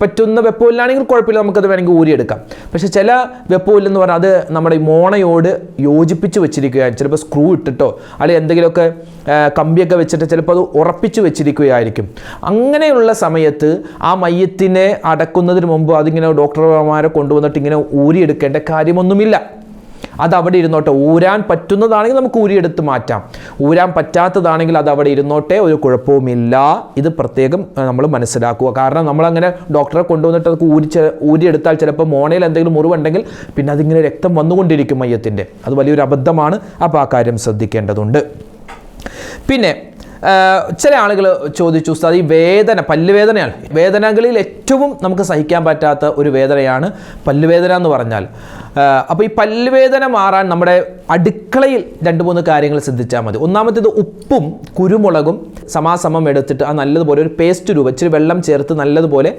പറ്റുന്ന വെപ്പുപല്ലാണെങ്കിൽ കുഴപ്പമില്ല. നമുക്കത് വേണമെങ്കിൽ ഊരിയെടുക്കാം. പക്ഷേ ചില വെപ്പുപല്ലെന്ന് പറഞ്ഞാൽ അത് നമ്മുടെ ഈ മോണയോട് യോജിപ്പിച്ച് വെച്ചിരിക്കുകയാണ് ചിലപ്പോൾ സ്ക്രൂ ഇട്ടിട്ടോ അല്ലെങ്കിൽ എന്തെങ്കിലുമൊക്കെ കമ്പിയൊക്കെ വെച്ചിട്ട് ചിലപ്പോൾ അത് ഉറപ്പിച്ച് വെച്ചിരിക്കുകയായിരിക്കും. അങ്ങനെയുള്ള സമയത്ത് ആ മയ്യത്തിനെ അടക്കുന്നതിന് മുമ്പ് അതിങ്ങനെ ഡോക്ടർമാരെ കൊണ്ടുവന്നിട്ട് ഇങ്ങനെ ഊരിയെടുക്കേണ്ട കാര്യമൊന്നുമില്ല. അത് അവിടെ ഇരുന്നോട്ടെ. ഊരാൻ പറ്റുന്നതാണെങ്കിൽ നമുക്ക് ഊരിയെടുത്ത് മാറ്റാം. ഊരാൻ പറ്റാത്തതാണെങ്കിൽ അത് അവിടെ ഇരുന്നോട്ടെ. ഒരു കുഴപ്പവുമില്ല. ഇത് പ്രത്യേകം നമ്മൾ മനസ്സിലാക്കുക. കാരണം നമ്മളങ്ങനെ ഡോക്ടറെ കൊണ്ടുവന്നിട്ട് അത് ഊരി ഊരിയെടുത്താൽ ചിലപ്പോൾ മോണയിൽ എന്തെങ്കിലും മുറിവുണ്ടെങ്കിൽ പിന്നെ അതിങ്ങനെ രക്തം വന്നുകൊണ്ടിരിക്കും മയ്യത്തിന്റെ അത് വലിയൊരു അബദ്ധമാണ്. അപ്പോൾ ആ കാര്യം ശ്രദ്ധിക്കേണ്ടതുണ്ട്. പിന്നെ ചില ആളുകൾ ചോദിച്ചു ഉസ്താദ് ഈ വേദന പല്ലുവേദനയാണ്. വേദനകളിൽ ഏറ്റവും നമുക്ക് സഹിക്കാൻ പറ്റാത്ത ഒരു വേദനയാണ് പല്ലുവേദന എന്ന് പറഞ്ഞാൽ. അപ്പോൾ ഈ പല്ലുവേദന മാറാൻ നമ്മുടെ അടുക്കളയിൽ രണ്ട് മൂന്ന് കാര്യങ്ങൾ ശ്രദ്ധിച്ചാൽ മതി. ഒന്നാമത്തേത് ഉപ്പും കുരുമുളകും സമാസമം എടുത്തിട്ട് ആ നല്ലതുപോലെ ഒരു പേസ്റ്റ് രൂപ ഇച്ചിരി വെള്ളം ചേർത്ത് നല്ലതുപോലെ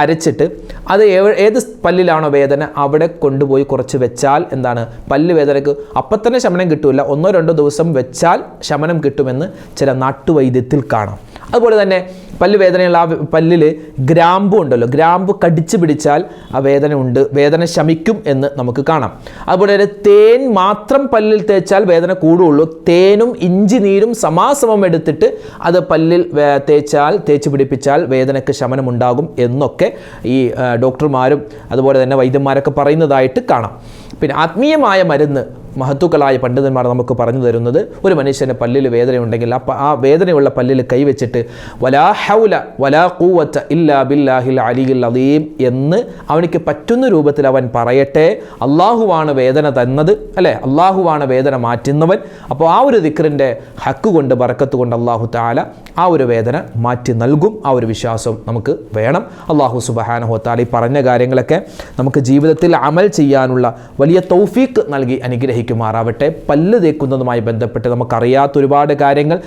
അരച്ചിട്ട് അത് ഏത് പല്ലിലാണോ വേദന അവിടെ കൊണ്ടുപോയി കുറച്ച് വെച്ചാൽ എന്താണ്? പല്ല് വേദനയ്ക്ക് അപ്പം തന്നെ ശമനം കിട്ടില്ല ഒന്നോ രണ്ടോ ദിവസം വെച്ചാൽ ശമനം കിട്ടുമെന്ന് ചില നാട്ടുവൈദ്യത്തിൽ കാണാം. അതുപോലെ തന്നെ പല്ല് വേദനയുള്ള ആ പല്ലിൽ ഗ്രാമ്പു ഉണ്ടല്ലോ. ഗ്രാമ്പു കടിച്ചു പിടിച്ചാൽ ആ വേദന ഉണ്ട്. വേദന ശമിക്കും എന്ന് നമുക്ക് കാണാം. അതുപോലെ തന്നെ തേൻ മാത്രം പല്ലിൽ തേച്ചാൽ വേദന കൂടുകയുള്ളൂ തേനും ഇഞ്ചി നീരും സമാസമം എടുത്തിട്ട് അത് പല്ലിൽ തേച്ചാൽ തേച്ച് പിടിപ്പിച്ചാൽ വേദനയ്ക്ക് ശമനമുണ്ടാകും എന്നൊക്കെ ഈ ഡോക്ടർമാരും അതുപോലെ തന്നെ വൈദ്യന്മാരൊക്കെ പറയുന്നതായിട്ട് കാണാം. പിന്നെ ആത്മീയമായ മരുന്ന് മഹത്തുക്കളായ പണ്ഡിതന്മാർ നമുക്ക് പറഞ്ഞു തരുന്നത് ഒരു മനുഷ്യന് പല്ലിൽ വേദനയുണ്ടെങ്കിൽ അപ്പം ആ വേദനയുള്ള പല്ലിൽ കൈവച്ചിട്ട് വലാ ഹൗല വലാ കൂവറ്റ ഇല്ലാ ബില്ലാഹിൽ അലിയിൽ അലീം എന്ന് അവനിക്ക് പറ്റുന്ന രൂപത്തിൽ അവൻ പറയട്ടെ. അള്ളാഹുവാണ് വേദന തന്നത് അല്ലേ? അള്ളാഹുവാണ് വേദന മാറ്റുന്നവൻ. അപ്പോൾ ആ ഒരു ദിക്റിന്റെ ഹക്ക് കൊണ്ട് ബറക്കത്ത് കൊണ്ട് അള്ളാഹു താല ആ ഒരു വേദന മാറ്റി നൽകും. ആ ഒരു വിശ്വാസം നമുക്ക് വേണം. അള്ളാഹു സുബഹാനഹു താല ഈ പറഞ്ഞ കാര്യങ്ങളൊക്കെ നമുക്ക് ജീവിതത്തിൽ അമൽ ചെയ്യാനുള്ള വലിയ തൗഫീക്ക് നൽകി അനുഗ്രഹിക്കുമാറാവട്ടെ. പല്ല് തേക്കുന്നതുമായി ബന്ധപ്പെട്ട് നമുക്കറിയാത്ത ഒരുപാട് കാര്യങ്ങൾ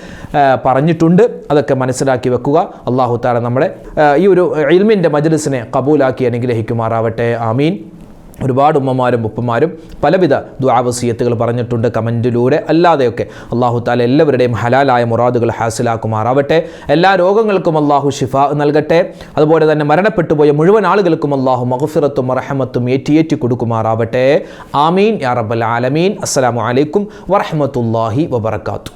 പറഞ്ഞിട്ടുണ്ട്. അതൊക്കെ മനസ്സിലാക്കി വെക്കുക. അള്ളാഹു താല നമ്മുടെ ഈ ഒരു ഇൽമിന്റെ മജ്ലിസിനെ കബൂലാക്കി അനുഗ്രഹിക്കുമാറാവട്ടെ. ആമീൻ. ഒരുപാട് ഉമ്മമാരും ഉപ്പമാരും പലവിധ ദ്വാവസീയത്തുകൾ പറഞ്ഞിട്ടുണ്ട് കമന്റിലൂടെ അല്ലാതെയൊക്കെ അള്ളാഹു താല എല്ലാവരുടെയും ഹലാലായ മുറാദുകൾ ഹാസിലാക്കുമാറാവട്ടെ. എല്ലാ രോഗങ്ങൾക്കും അള്ളാഹു ഷിഫ നൽകട്ടെ. അതുപോലെ തന്നെ മരണപ്പെട്ടുപോയ മുഴുവൻ ആളുകൾക്കും അള്ളാഹു മഹഫിറത്തും റഹമത്തും ഏറ്റിയേറ്റി കൊടുക്കുമാറാവട്ടെ. ആമീൻ യാ റബ്ബൽ ആലമീൻ. അസ്സലാമു അലൈക്കും വറഹമത്തല്ലാഹി വബർക്കാത്തു